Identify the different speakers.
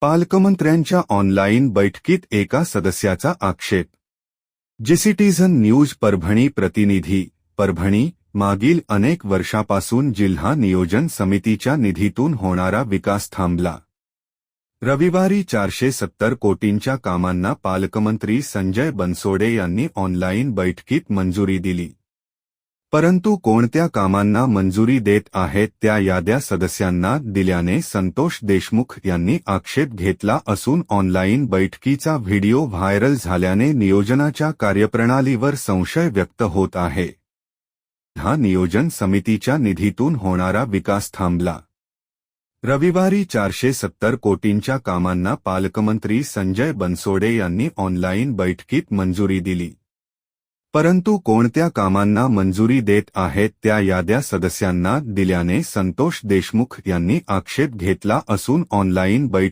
Speaker 1: पालकमंत्र्यांच्या ऑनलाईन बैठकीत एका सदस्याचा आक्षेप. जेसिटीझन न्यूज परभणी प्रतिनिधी परभणी मागील अनेक वर्षापासून जिल्हा नियोजन समितीच्या निधीतून होणारा विकास थांबला. रविवारी चारशे सत्तर कोटींच्या कामांना पालकमंत्री संजय बनसोडे यांनी ऑनलाईन बैठकीत मंजुरी दिली. परंतु कोणत्या कामांना मंजुरी देत आहेत त्या याद्या सदस्यांना दिल्याने संतोष देशमुख यांनी आक्षेप घेतला असून ऑनलाईन बैठकीचा व्हिडिओ व्हायरल झाल्याने नियोजनाच्या कार्यप्रणालीवर संशय व्यक्त होत आहे. हा नियोजन समितीच्या निधीतून होणारा विकास थांबला. रविवारी चारशे सत्तर कोटींच्या कामांना पालकमंत्री संजय बनसोडे यांनी ऑनलाईन बैठकीत मंजुरी दिली. परंतु कोणत्या कामांना मंजुरी देत आहेत त्या याद्या सदस्यांना दिल्याने संतोष देशमुख यांनी आक्षेप घेतला असून ऑनलाईन बैठ